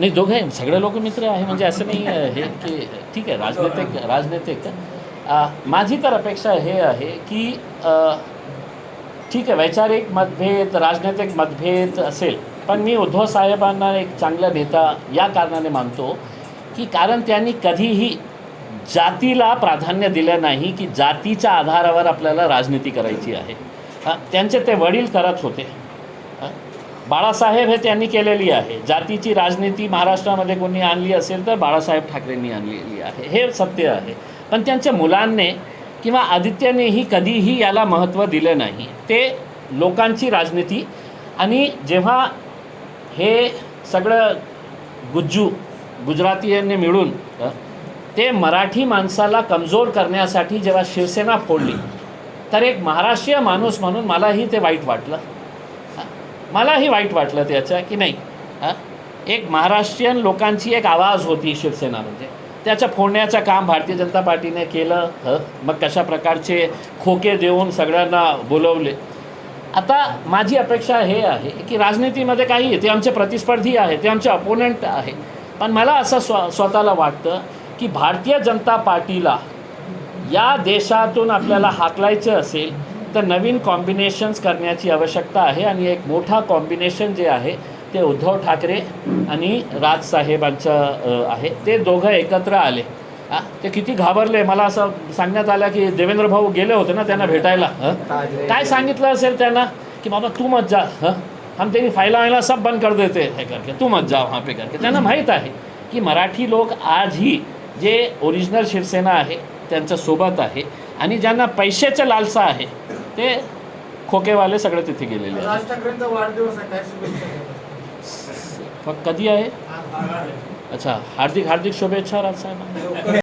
नाही दोघे सगळे लोक मित्र आहे. म्हणजे असं नाही हे की ठीक आहे राजनैतिक राजनैतिक. अं, माझी तर अपेक्षा हे आहे की ठीक आहे वैचारिक मतभेद राजनैतिक मतभेद असेल पण मी उद्धव साहेबांना एक चांगला नेता या कारणाने मानतो की कारण त्यांनी कधीही जातीला प्राधान्य दिलं नाही की जातीच्या आधारावर आपल्याला राजनीती करायची आहे. हा, त्यांचे ते वडील करत होते. हा. बाळासाहेब हे त्यांनी केलेली आहे. जातीची राजनीती महाराष्ट्रामध्ये कोणी आणली असेल तर बाळासाहेब ठाकरेंनी आणलेली आहे. हे सत्य आहे. पण त्यांच्या मुलांनी किंवा आदित्यनेही कधीही याला महत्त्व दिलं नाही. ते लोकांची राजनीती आणि जेव्हा हे सगळं गुज्जू गुजरातीयांनी मिळून ते मराठी माणसाला कमजोर करण्यासाठी जेव्हा शिवसेना फोडली तर एक महाराष्ट्रीय माणूस म्हणून मलाही ते वाईट वाटलं. मलाही वाईट वाटलं त्याचं की नाही हां? एक महाराष्ट्रीयन लोकांची एक आवाज होती शिवसेना म्हणजे. त्याच्या फोडण्याचं काम भारतीय जनता पार्टीने केलं ह? मग कशा प्रकारचे खोके देऊन सगळ्यांना बोलवले. आता माझी अपेक्षा हे आहे की राजनीतीमध्ये काही ते आमचे प्रतिस्पर्धी आहे ते आमचे अपोनंट आहे पण मला असं स्व स्वतःला वाटतं की भारतीय जनता पार्टीला या देशातून आपल्याला हाकलायचं असेल तर नवीन कॉम्बिनेशन्स करण्याची आवश्यकता आहे आणि एक मोठा कॉम्बिनेशन जे आहे ते उद्धव ठाकरे आणि राजसाहेबांचं आहे. ते दोघं एकत्र आले. हा ते किती घाबरले. मला असं सांगण्यात आलं की देवेंद्र भाऊ गेले होते ना त्यांना भेटायला काय सांगितलं असेल त्यांना? की बाबा तू मत जा हं? हम तेरी फायला वायला सब बंद कर देते. हे करके तू मत जा वहाँ पे करके. त्यांना माहीत आहे की मराठी लोक आजही जे ओरिजिनल शिवसेना आहे त्यांच्यासोबत आहे आणि ज्यांना पैशाचं लालसा आहे ते खोकेवाले सगळे तिथे गेलेले आहेत. राज ठाकरेंचा वाढदिवस आहे काय शुभेच्छा द्याल? फक्त कधी आहे? अच्छा हार्दिक हार्दिक शुभेच्छा राजसाहेबांना.